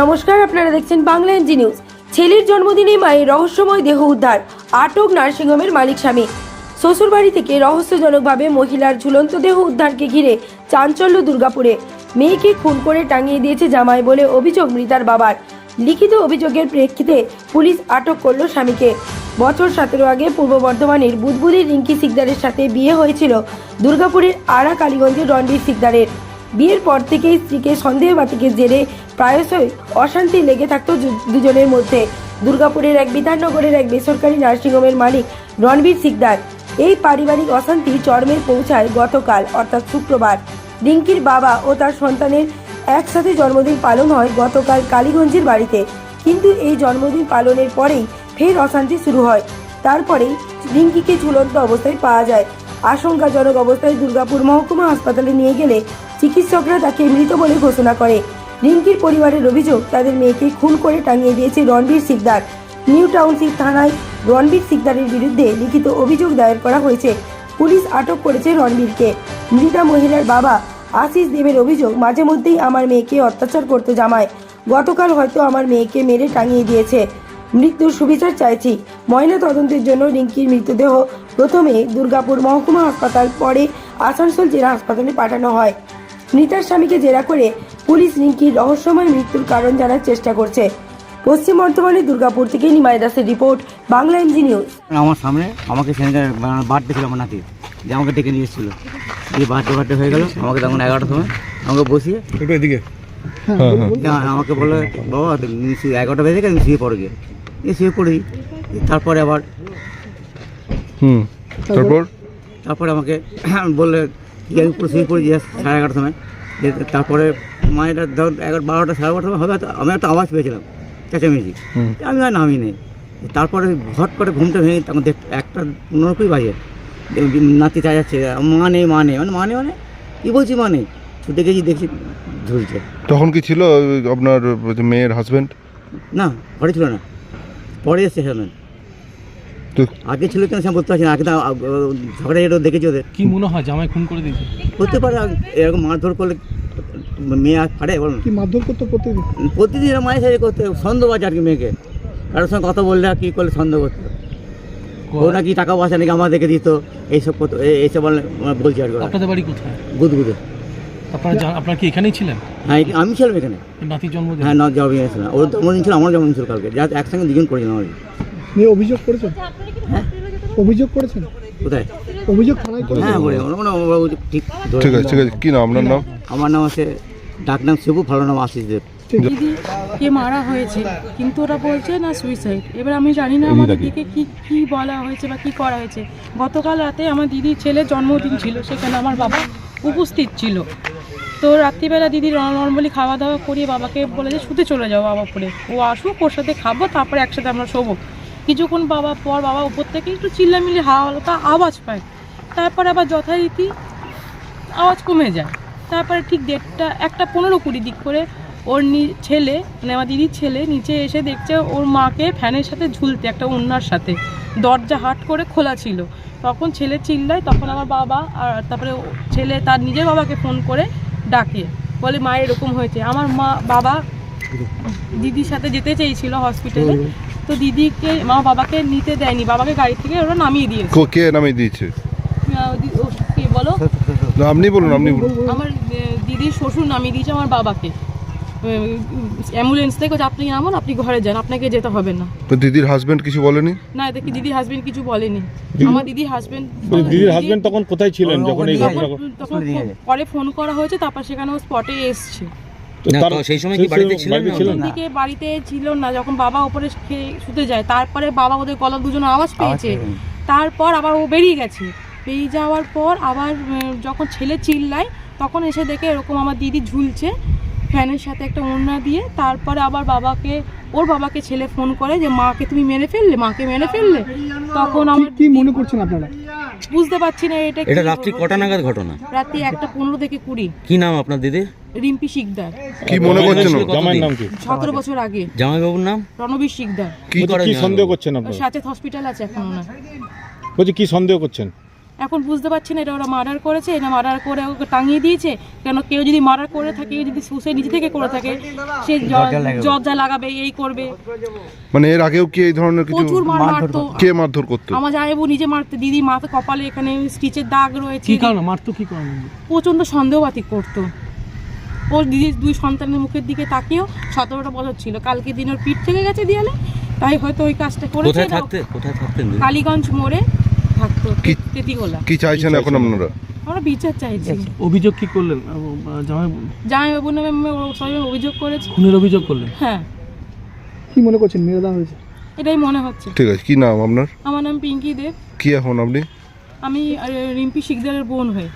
নমস্কার, আপনারা দেখছেন বাংলা এনজি নিউজ। ছেলের জন্মদিনে মায়ের রহস্যময় দেহ উদ্ধার, আটক নার্সিংহোমের মালিক স্বামী। শ্বশুরবাড়ি থেকে রহস্যজনকভাবে মহিলার ঝুলন্ত দেহ উদ্ধারকে ঘিরে চাঞ্চল্য দুর্গাপুরে। মেয়েকে খুন করে টাঙিয়ে দিয়েছে জামাই বলে অভিযোগ মৃতার বাবার। লিখিত অভিযোগের প্রেক্ষিতে পুলিশ আটক করল স্বামীকে। বছর সতেরো আগে পূর্ব বর্ধমানের বুদবুদি রিঙ্কি সিকদারের সাথে বিয়ে হয়েছিল দুর্গাপুরের আড়া কালীগঞ্জের রণবীর সিকদারের। বিয়ের পর থেকেই স্ত্রীকে সন্দেহ বাতিকের জেরে প্রায়শই অশান্তি লেগে থাকতো দুজনের মধ্যে। দুর্গাপুরের এক বিধাননগরের এক বেসরকারি নার্সিংহোমের মালিক রণবীর সিকদার। এই পারিবারিক অশান্তি চরমে পৌঁছায় গতকাল, অর্থাৎ শুক্রবার। রিঙ্কির বাবা ও তার সন্তানের একসাথে জন্মদিন পালন হয় গতকাল কালীগঞ্জের বাড়িতে। কিন্তু এই জন্মদিন পালনের পরেই ফের অশান্তি শুরু হয়। তারপরেই রিঙ্কিকে ঝুলন্ত অবস্থায় পাওয়া যায়। আশঙ্কাজনক অবস্থায় দুর্গাপুর মহকুমা হাসপাতালে নিয়ে গেলে চিকিৎসকরা তাকে মৃত বলে ঘোষণা করে। রিঙ্কির পরিবারের অভিযোগ, তাদের মেয়েকে খুন করে টাঙিয়ে দিয়েছে রণবীর সিকদার। নিউ টাউনশিপ থানায় রণবীর সিকদারের বিরুদ্ধে লিখিত অভিযোগ দায়ের করা হয়েছে। পুলিশ আটক করেছে রণবীরকে। মৃতা মহিলার বাবা আশিস দেবের অভিযোগ, মাঝে মধ্যেই আমার মেয়েকে অত্যাচার করতে জামায় গতকাল হয়তো আমার মেয়েকে মেরে টাঙিয়ে দিয়েছে। মৃত্যুর সুবিচার চাইছি। ময়না তদন্তের জন্য রিঙ্কির মৃতদেহ প্রথমে দুর্গাপুর মহকুমা হাসপাতাল, পরে আসানসোল জেলা হাসপাতালে পাঠানো হয়। মৃতার স্বামীকে জেরা করে পুলিশ রিঙ্কির রহস্যময় মৃত্যুর কারণ জানার চেষ্টা করছে। পশ্চিম বর্ধমানের দুর্গাপুর থেকে নিমাই দাসের রিপোর্ট বাংলা এমজি নিউজ। আমার সামনে আমাকে সেখানে বার্থডে ছিল আমার নাতির যে আমাকে ডেকে নিয়ে এসেছিল। দিয়ে বার্থডে বার্থডে হয়ে গেল আমাকে তখন এগারোটার সময় আমাকে বসিয়ে একটু এদিকে। আমাকে বলে বাবা এগারোটা বেজে গেছে শুয়ে পড়ো গিয়ে। শুয়ে পড়ি। তারপরে আবার হুম। তারপর? তারপরে আমাকে বললে যে আমি পুরো শুয়ে পড়ি যে সাড়ে এগারোটার সময় তারপরে মায়েরা ধর এগারো বারোটা সাড়ে বারোটা হবে আমি একটা আওয়াজ পেয়েছিলাম চেঁচামেচি। আমি আর নামি নেই। তারপরে হট করে ঘুমটা ভেঙে তখন দেখ একটা পনেরো কুড়ি বাজে নাতি চা যাচ্ছে মা নেই মা নেই। মানে মা নেই মানে? কী বলছি মা নেই? ছুটে গেছি দেখছি ঝুলছে তখন কি ছিল আপনার মেয়ের হাজবেন্ড না ঘরে ছিল না। পরে এসছে সেখানে তো আগে ছিল কেন সে বলতে পারছি না আগে তো ঝগড়া এটা দেখেছি ওদের। কি মনে হয় জামাই খুন করে দিয়েছে? করতে পারে আর এরকম মারধর করলে মেয়ে আর পারে বলুন কি মারধর করতো প্রতিদিন? প্রতিদিন মায়ের সাথে করতে সন্দেহবাজ আর কি মেয়েকে। কারোর সঙ্গে কথা বললে আর কি করলে সন্দেহ করতো। ও নাকি টাকা পয়সা নাকি আমার দেখে দিত এইসব করতো এই- এইসব বলে বলছি আর কি। আপনাদের বাড়ি কোথায়? গুদগুদে। আপনারা কি এখানেই ছিলেন? হ্যাঁ আমি ছিলাম এখানে। নাতির জন্মদিন হ্যাঁ না জন্মদিন ছিল ওর জন্মদিন ছিল আমার জন্মদিন ছিল কালকে। যা একসঙ্গে দুজন করেছিলাম আর কি। নিয়ে অভিযোগ করেছেন অভিযোগ করেছেন? কোথায়? অভিযোগ থানায় করেছেন? হ্যাঁ বলে ওরা মানে ওরা ওই ঠিক ধরে ঠিক আছে ঠিক আছে। কি নাম? আপনার নাম? আমার নাম আছে ডাক নাম শিবু ভালো নাম আশিস দেব। দিদিকে মারা হয়েছে? কিন্তু ওরা বলছে না সুইসাইড এবার আমি জানি না আমার দিদিকে কি কি বলা হয়েছে বা কি করা হয়েছে। গতকাল রাতে আমার দিদির ছেলের জন্মদিন ছিল সেখানে আমার বাবা উপস্থিত ছিল। তো রাত্রিবেলা দিদি নর্মালি খাওয়া দাওয়া করিয়ে বাবাকে বলে যে শুতে চলে যাও বাবা পরে ও আসুক ওর সাথে খাব তারপরে একসাথে আমরা শোবো। কিছুক্ষণ বাবা পর বাবা উপর থেকে একটু চিল্লামিল্লি হালকা আওয়াজ পায়। তারপর আবার যথারীতি আওয়াজ কমে যায়। তারপরে ঠিক দেড়টা একটা পনেরো কুড়ি দিক করে ওর নি- ছেলে মানে আমার দিদির ছেলে নিচে এসে দেখছে ওর মাকে ফ্যানের সাথে ঝুলতে একটা অন্যার সাথে। দরজা হাট করে খোলা ছিল। তখন ছেলে চিল্লায় তখন আমার বাবা আর তারপরে ছেলে তার নিজের বাবাকে ফোন করে ডাকে। বলে মা এরকম হয়েছে। আমার মা বাবা দিদির সাথে যেতে চেয়েছিল হসপিটালে। তো দিদিকে মা বাবাকে নিতে দেয়নি। বাবাকে গাড়ি থেকে ওরা নামিয়ে দিয়েছে। কো- কে নামে দিয়েছে? কে বলো? না, আপনি বলুন আপনি বলুন। আমার দিদির শ্বশুর নামিয়ে দিয়েছে আমার বাবাকে। অ্যাম্বুলেন্স থেকে আপনি নামুন আপনি ঘরে যান আপনাকে যেতে হবে না। তো দিদির হাজবেন্ড কিছু বলেনি? না দেখি দিদি হাজবেন্ড কিছু বলেনি। আমার দিদি হাজবেন্ড দিদির হাজবেন্ড তখন কোথায় ছিলেন যখন এই তখন- ঘটনা তখন পরে ফোন করা হয়েছে তারপর সেখানে ও স্পটে এসছে। সেই সময় কি বাড়িতে ছিলেন না? ছিলেন না। দিকে বাড়িতে ছিল না যখন বাবা ওপরে শুতে যায় তারপরে বাবা ওদের গলা দুজন আওয়াজ পেয়েছে। তারপর আবার ও বেরিয়ে গেছে। বেরিয়ে যাওয়ার পর আবার যখন ছেলে চিল্লায় তখন এসে দেখে এরকম আমার দিদি ঝুলছে ফ্যানের সাথে একটা ওড়না দিয়ে। তারপরে আবার বাবাকে ওর বাবাকে ছেলে ফোন করে যে মাকে তুমি মেরে ফেললে মাকে মেরে ফেললে? তখন আমার কি মনে করছেন আপনারা? বুঝতে পারছি না এটা এটা রাত্রি কটা নাগাদ ঘটনা? রাত্রি একটা পনেরো থেকে কুড়ি। কি নাম আপনার দিদি? রিম্পি শিকদার। কি মনে করছেন? জামাইয়ের নাম কি? সতেরো বছর আগে। জামাইবাবুর নাম? রণবীর শিকদার। কি কি সন্দেহ করছেন আপনারা? সাথে হসপিটাল আছে এখন ওনার। বলছি কি সন্দেহ করছেন? এখন বুঝতে পারছি না এটা ওরা মার্ডার করেছে না মার্ডার করে ওকে টাঙিয়ে দিয়েছে কেন কেউ যদি মার্ডার করে থাকে কেউ যদি সুসে নিজে থেকে করে থাকে সে জর্জা লাগাবে এই করবে। মানে এর আগেও কি এই ধরনের কিছু প্রচুর মার মারতো। কে মারধর করতো? আমার জামাইবু নিজে মারতে দিদি মাথা কপালে এখানে স্টিচের দাগ রয়েছে। কি কারণে? মারতো কি কারণে? প্রচণ্ড সন্দেহবাতিক করতো। ওর দিদির দুই সন্তানের মুখের দিকে তাকিয়েও সতেরোটা বছর ছিল। কালকে দিন ওর পিঠ থেকে গেছে দেয়ালে তাই হয়তো ওই কাজটা করেছে। কোথায় থাকতে? থাকতেন কালীগঞ্জ মোড়ে কি- চাইছেন এখন আপনারা? আমরা বিচার চাইছি। অভিযোগ কি করলেন? আহ, জামাই জামাইবাবুর নামে আমি সবাই অভিযোগ করেছে। খুনের অভিযোগ করলেন? হ্যাঁ। কি মনে করছেন? মেয়েরা হয়েছে? এটাই মনে হচ্ছে। ঠিক আছে কি নাম আপনার? আমার নাম পিঙ্কি দেব। কি এখন আপনি? আমি রিম্পি শিকদারের বোন হয়ে